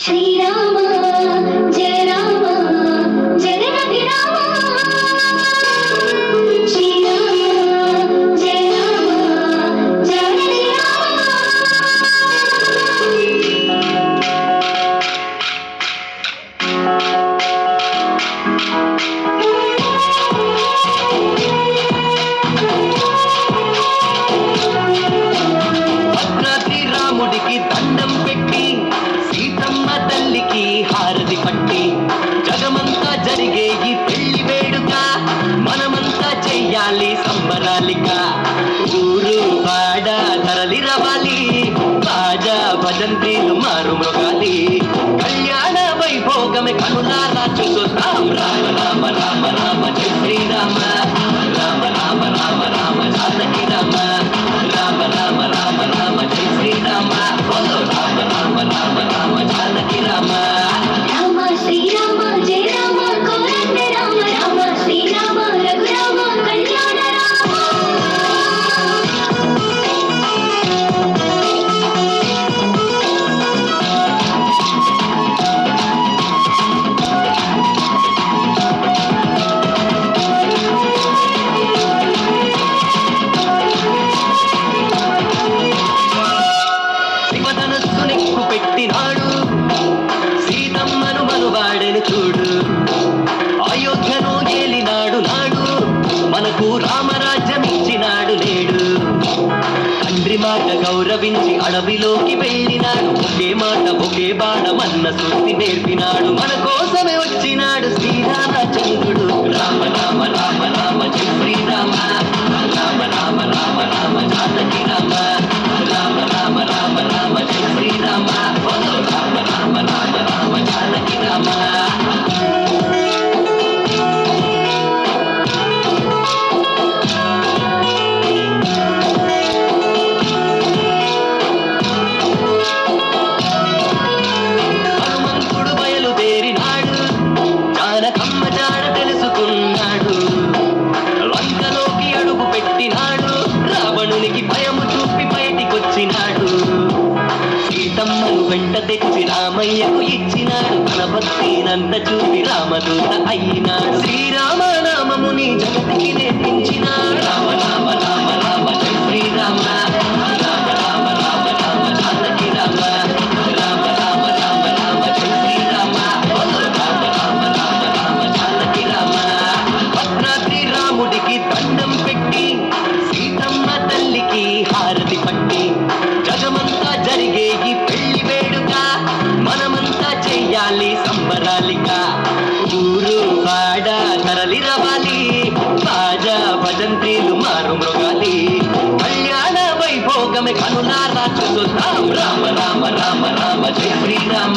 శ్రీరామ జయ రామ జరిగే ఈ పెళ్ళి వేడుక. మనమంతా చెయ్యాలి సంబరాలిక. ఊరు వాడ తరలి రవాలి. బాజా భజంత్రీలు మారు మృగాలి. కళ్యాణ వైభోగమే కనులారా చూసుతాం రామ రామ రామ రామ శ్రీరామ. రామ రామ రామ రామ జానకి రామ. సీతమ్మను చూడు. అయోధ్యను ఏలినాడు నాడు మనకు రామరాజ్యం ఇచ్చినాడు నేడు. తండ్రి మాట గౌరవించి అడవిలోకి వెళ్ళినాడు ఒకే మాట ఒకే బాణమన్న సృష్టి నేర్పినాడు. వెంట తెచ్చి రామయ్యకు ఇచ్చినాడు. తన భక్తినంత చూపి రామదూత అయినాడు. శ్రీరామ నామముని జగతికి నేర్పించి చెయ్యాలి సంబరాలిక. ఊరు పాడ తరలి రవాలి. బాజా భజంత్రీలు మారు మృగాలి. కళ్యాణ వైభోగమే కనులారా. చూస్తాం రామ రామ రామ రామ జయ శ్రీరామ.